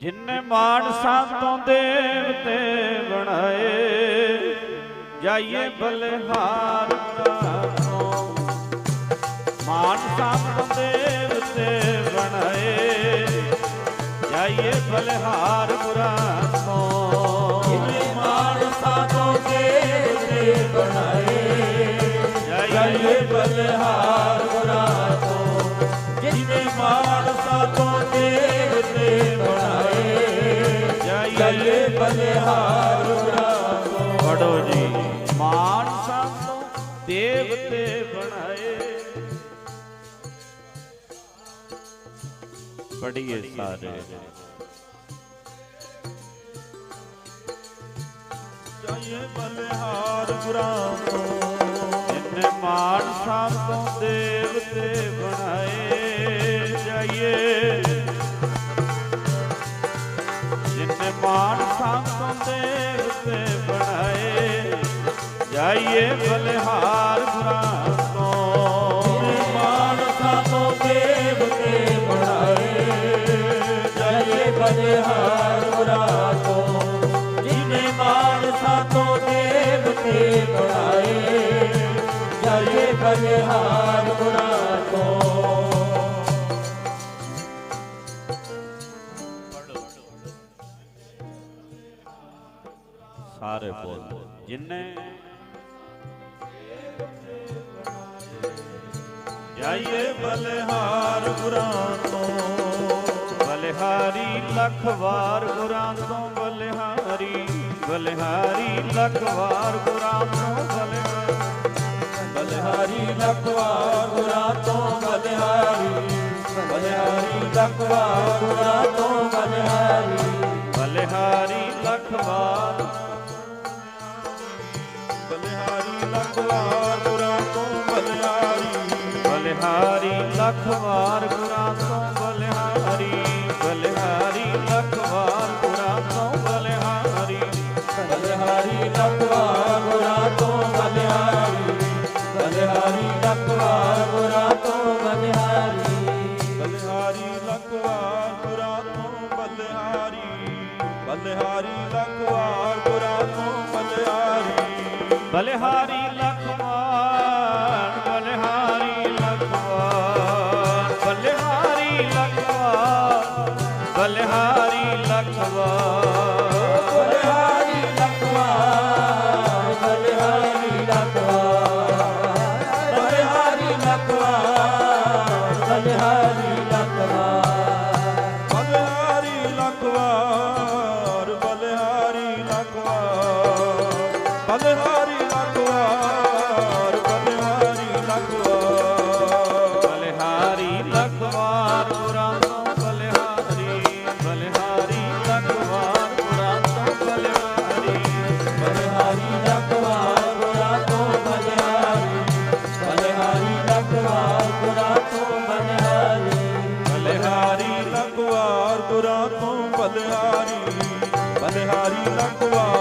ਜਿਨਨੇ ਮਾਨਸਾਂ ਤੋਂ ਦੇਵਤੇ ਬਣਾਏ, ਜਾਈਏ ਬਲਿਹਾਰ ਤੋਂ ਮਾਨਸਾਂ ਤੋਂ ਦੇਵਤੇ ਬਣਾਏ, ਜਾਈਏ ਬਲਿਹਾਰ ਗੁਰਾਂ ਤੋਂ ਜਿਨੇ ਮਾਨਸਾ ਤੋਂ ਦੇਵਤੇ ਬਣਾਏ, ਜਾਈਏ ਬਲਿਹਾਰ ਗੁਰਾਂ ਤੋਂ ਜਿਨੇ ਮਾਨਸਾ ਪੜੀਏ ਸਾਰੇ। ਜਾਈਏ ਬਲਿਹਾਰ ਗੁਰਾਂ ਤੋਂ ਜਿਨੇ ਮਾਨਸਾਂ ਤੋਂ ਦੇਵਤੇ ਬਣਾਏ, ਜਾਈਏ। ਜਿਨੇ ਮਾਨਸਾਂ ਤੋਂ ਦੇਵਤੇ ਬਣਾਏ, ਜਾਈਏ ਬਲਿਹਾਰ ਸਾਰੇ ਬੋਲ ਜਿਨੇ ਜਾਈਏ ਬਲਿਹਾਰ ਗੁਰਾਂ ਤੋਂ ਬਲਿਹਾਰੀ ਲੱਖ ਵਾਰ ਗੁਰਾਂ ਤੋਂ ਬਲਿਹਾਰੀ ਬਲਿਹਾਰੀ ਲੱਖ ਵਾਰ ਗੁਰਾਂ ਤੋਂ ਬਲਿਹਾਰੀ ਬਲਿਹਾਰੀ ਲਖਵਾਰ ਗੁਰਾਂ ਤੋਂ ਬਲਿਹਾਰੀ ਬਲਿਹਾਰੀ ਲਖਵਾਰ ਗੁਰਾਂ ਤੋਂ ਬਲਿਹਾਰੀ ਬਲਿਹਾਰੀ ਲੱਖ ਵਾਰ, ਬਲਿਹਾਰੀ ਲਖਵਾਰ ਗੁਰਾਂ ਤੋਂ ਬਲਿਹਾਰੀ ਬਲਿਹਾਰੀ ਲੱਖ ਵਾਰ ਗੁਰਾਂ ਤੋਂ ਬਲਿਹਾਰੀ ਲਖਵਾਰ ਗੁਰਾਂ ਨੂੰ ਬਲਿਹਾਰੀ। ਬਲਿਹਾਰੀ ਲਖਵਾਰ ਬਲਿਹਾਰੀ ਲਖਵਾਰ ਬਲਿਹਾਰੀ ਲਖਵਾਰ ਬਲਿਹਾਰੀ ਬਲਿਹਾਰੀ ਲਖਵਾਰ ਗੁਰਾਂ ਤੋਂ ਬਲਿਹਾਰੀ। ਨਾਰੀ ਨਾ ਕੁਆ